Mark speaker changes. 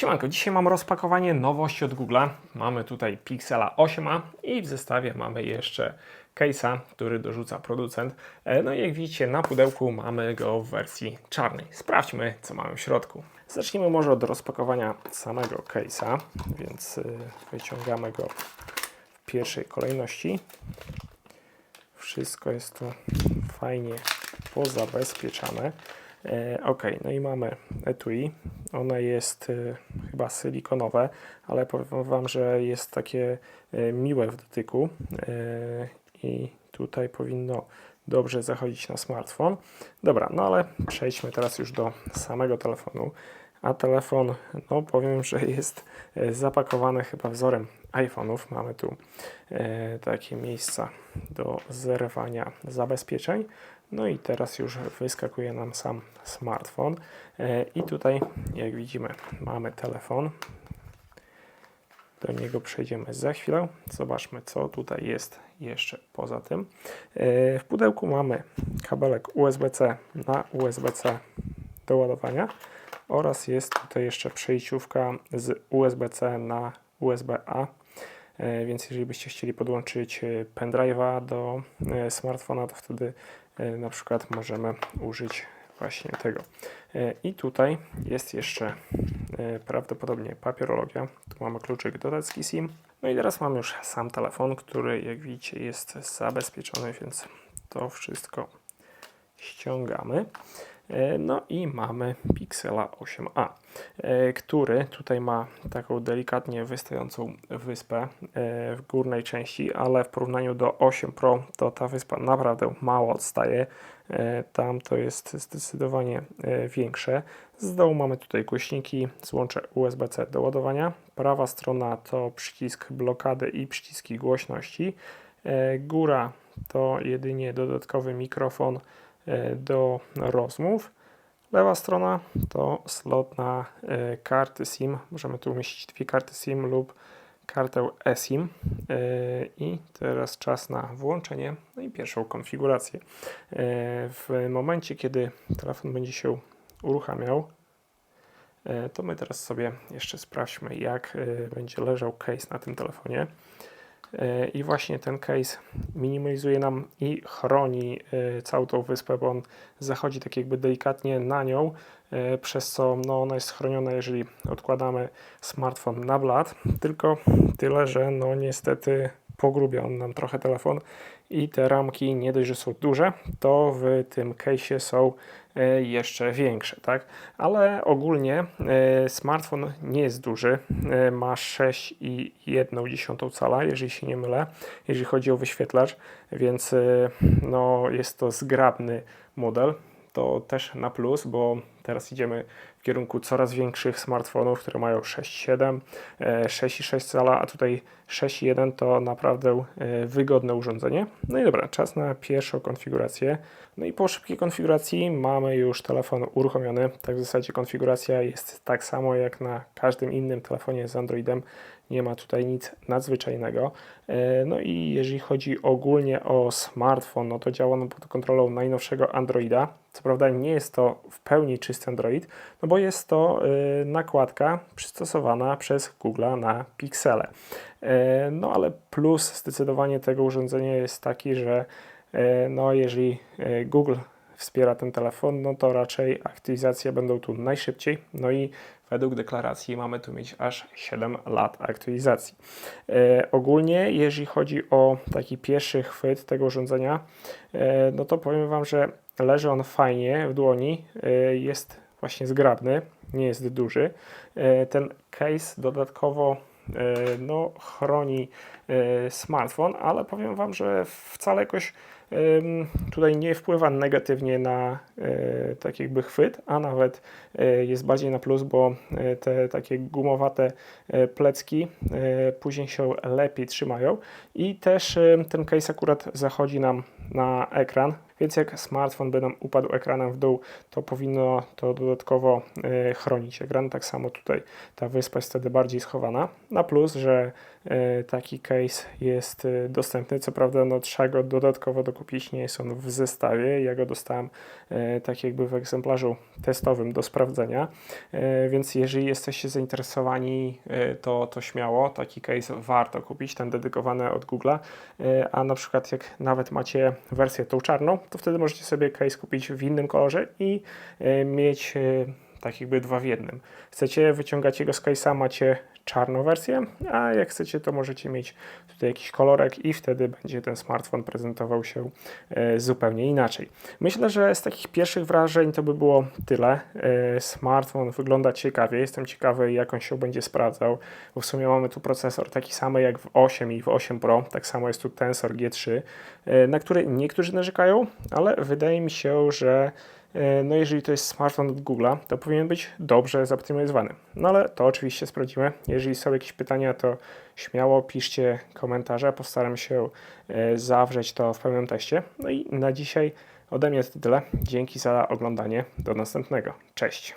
Speaker 1: Siemanko, dzisiaj mam rozpakowanie nowości od Google'a. Mamy tutaj Pixela 8a i w zestawie mamy jeszcze case'a, który dorzuca producent. E, No i jak widzicie na pudełku mamy go w wersji czarnej. Sprawdźmy co mamy w środku. Zacznijmy może od rozpakowania samego case'a, więc y, wyciągamy go w pierwszej kolejności. Wszystko jest tu fajnie pozabezpieczane. E, ok, no i mamy etui. One jest e, chyba silikonowe, ale powiem Wam, że jest takie e, miłe w dotyku i tutaj powinno dobrze zachodzić na smartfon. Dobra, no ale przejdźmy teraz już do samego telefonu. A telefon, no powiem, że jest zapakowany chyba wzorem iPhone'ów. Mamy tu takie miejsca do zerwania zabezpieczeń. No i teraz już wyskakuje nam sam smartfon. E, I tutaj, jak widzimy, mamy telefon. Do niego przejdziemy za chwilę. Zobaczmy, co tutaj jest jeszcze poza tym. E, W pudełku mamy kabelek USB-C na USB-C do ładowania oraz jest tutaj jeszcze przejściówka z USB-C na USB-A. E, Więc jeżeli byście chcieli podłączyć pendrive'a do smartfona, to wtedy na przykład możemy użyć właśnie tego. E, I tutaj jest jeszcze e, prawdopodobnie papierologia. Tu mamy kluczyk do tacki SIM. No i teraz mam już sam telefon, który jak widzicie jest zabezpieczony, więc to wszystko ściągamy. E, No i mamy Pixela 8a, e, który tutaj ma taką delikatnie wystającą wyspę e, w górnej części, ale w porównaniu do 8 Pro to ta wyspa naprawdę mało odstaje. Tam to jest zdecydowanie większe. Z dołu mamy tutaj głośniki, złącze USB-C do ładowania. Prawa strona to przycisk blokady i przyciski głośności. Góra to jedynie dodatkowy mikrofon do rozmów. Lewa strona to slot na e, karty SIM. Możemy tu umieścić dwie karty SIM lub kartę eSIM. E, I teraz czas na włączenie no i pierwszą konfigurację. E, W momencie, kiedy telefon będzie się uruchamiał, e, to my teraz sobie jeszcze sprawdźmy, jak e, będzie leżał case na tym telefonie. E, I właśnie ten case minimalizuje nam i chroni e, całą tą wyspę, bo on zachodzi tak jakby delikatnie na nią, e, przez co no, ona jest chroniona, jeżeli odkładamy smartfon na blat. Tylko tyle, że no niestety pogrubia on nam trochę telefon i te ramki nie dość, że są duże, to w tym case'ie są e, jeszcze większe, tak? Ale ogólnie e, smartfon nie jest duży, e, ma 6,1 cala, jeżeli się nie mylę, jeżeli chodzi o wyświetlacz, więc no, jest to zgrabny model. To też na plus, bo teraz idziemy w kierunku coraz większych smartfonów, które mają 6,7, e, 6,6 cala, a tutaj 6,1 to naprawdę e, wygodne urządzenie. No i dobra, czas na pierwszą konfigurację. No i po szybkiej konfiguracji mamy już telefon uruchomiony. Tak w zasadzie konfiguracja jest tak samo jak na każdym innym telefonie z Androidem. Nie ma tutaj nic nadzwyczajnego. E, No i jeżeli chodzi ogólnie o smartfon, no to działa on pod kontrolą najnowszego Androida. Co prawda nie jest to w pełni czysty Android, no bo jest to y, nakładka przystosowana przez Google na Pixele. E, No ale plus zdecydowanie tego urządzenia jest taki, że e, no jeżeli Google wspiera ten telefon, no to raczej aktualizacje będą tu najszybciej. No i według deklaracji mamy tu mieć aż 7 lat aktualizacji. E, ogólnie, jeżeli chodzi o taki pierwszy chwyt tego urządzenia, e, no to powiem Wam, że leży on fajnie w dłoni, e, jest właśnie zgrabny, nie jest duży. E, ten case dodatkowo e, no, chroni e, smartfon, ale powiem Wam, że wcale jakoś tutaj nie wpływa negatywnie na e, tak jakby chwyt, a nawet e, jest bardziej na plus, bo e, te takie gumowate plecki później się lepiej trzymają i też ten case akurat zachodzi nam na ekran, więc jak smartfon by nam upadł ekranem w dół, to powinno to dodatkowo chronić ekran. Tak samo tutaj ta wyspa jest wtedy bardziej schowana. Na plus, że taki case jest dostępny. Co prawda, no, trzeba go dodatkowo dokupić, nie jest on w zestawie. Ja go dostałem e, tak jakby w egzemplarzu testowym do sprawdzenia, e, więc jeżeli jesteście zainteresowani, e, to, to śmiało. Taki case warto kupić, ten dedykowany od Google'a, a na przykład jak nawet macie wersję tą czarną, to wtedy możecie sobie case kupić w innym kolorze i mieć tak jakby dwa w jednym. Chcecie wyciągać jego z macie czarną wersję, a jak chcecie, to możecie mieć tutaj jakiś kolorek i wtedy będzie ten smartfon prezentował się e, zupełnie inaczej. Myślę, że z takich pierwszych wrażeń to by było tyle. E, Smartfon wygląda ciekawie, jestem ciekawy jak on się będzie sprawdzał, bo w sumie mamy tu procesor taki sam jak w 8 i w 8 Pro, tak samo jest tu Tensor G3, e, na który niektórzy narzekają, ale wydaje mi się, że No jeżeli to jest smartfon od Google'a, to powinien być dobrze zoptymalizowany. No ale to oczywiście sprawdzimy. Jeżeli są jakieś pytania, to śmiało piszcie komentarze. Postaram się e, zawrzeć to w pełnym teście. No i na dzisiaj ode mnie to tyle. Dzięki za oglądanie. Do następnego. Cześć.